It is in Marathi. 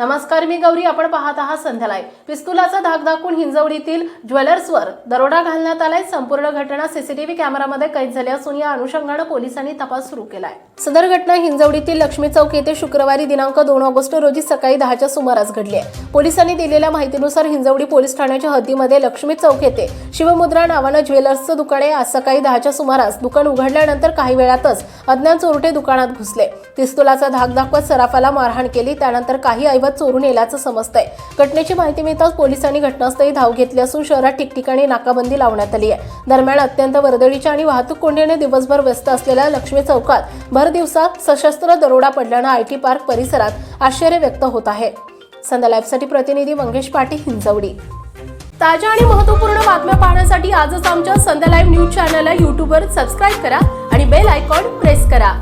नमस्कार मी गौरी आपण पाहत आहात संध्यालाय पिस्तुलाचा धाक दाखवून हिंजवडीतील ज्वेलर्सवर दरोडा घालण्यात आलाय. संपूर्ण घटना सीसीटीव्ही कॅमेरामध्ये कैद झाली असून या अनुषंगानं पोलिसांनी तपास सुरू केलाय. सदर घटना हिंजवडीतील लक्ष्मी चौक येथे शुक्रवारी दिनांक दोन ऑगस्ट रोजी सकाळी दहाच्या सुमारास घडली आहे. पोलिसांनी दिलेल्या माहितीनुसार हिंजवडी पोलीस ठाण्याच्या हद्दीमध्ये लक्ष्मी चौक येथे शिवमुद्रा नावानं ज्वेलर्सचं दुकान आहे. आज सकाळी दहाच्या सुमारास दुकान उघडल्यानंतर काही वेळातच अज्ञात चोरटे दुकानात घुसले. पिस्तुलाचा धाक दाखवत सराफाला मारहाण केली. त्यानंतर काही ऐवज चोरून नेल्याचं समजतंय. घटनेची माहिती मिळताच पोलिसांनी घटनास्थळी धाव घेतली असून शहरात ठिकठिकाणी नाकाबंदी लावण्यात आली आहे. दरम्यान अत्यंत वर्दळीच्या आणि वाहतूक कोंडीने दिवसभर व्यस्त असलेल्या लक्ष्मी चौकात भर दिवसात सशस्त्र दरोडा पडल्यानं आय टी पार्क परिसरात आश्चर्य व्यक्त होत आहे. संध्या लाईव्हसाठी प्रतिनिधी मंगेश पाटील हिंजवडी ताज्या आणि महत्त्वपूर्ण बातम्या पाहण्यासाठी आजच आमच्या संध्या लाईव्ह न्यूज चॅनलला यूट्यूबवर सबस्क्राईब करा आणि बेल आयकॉन प्रेस करा.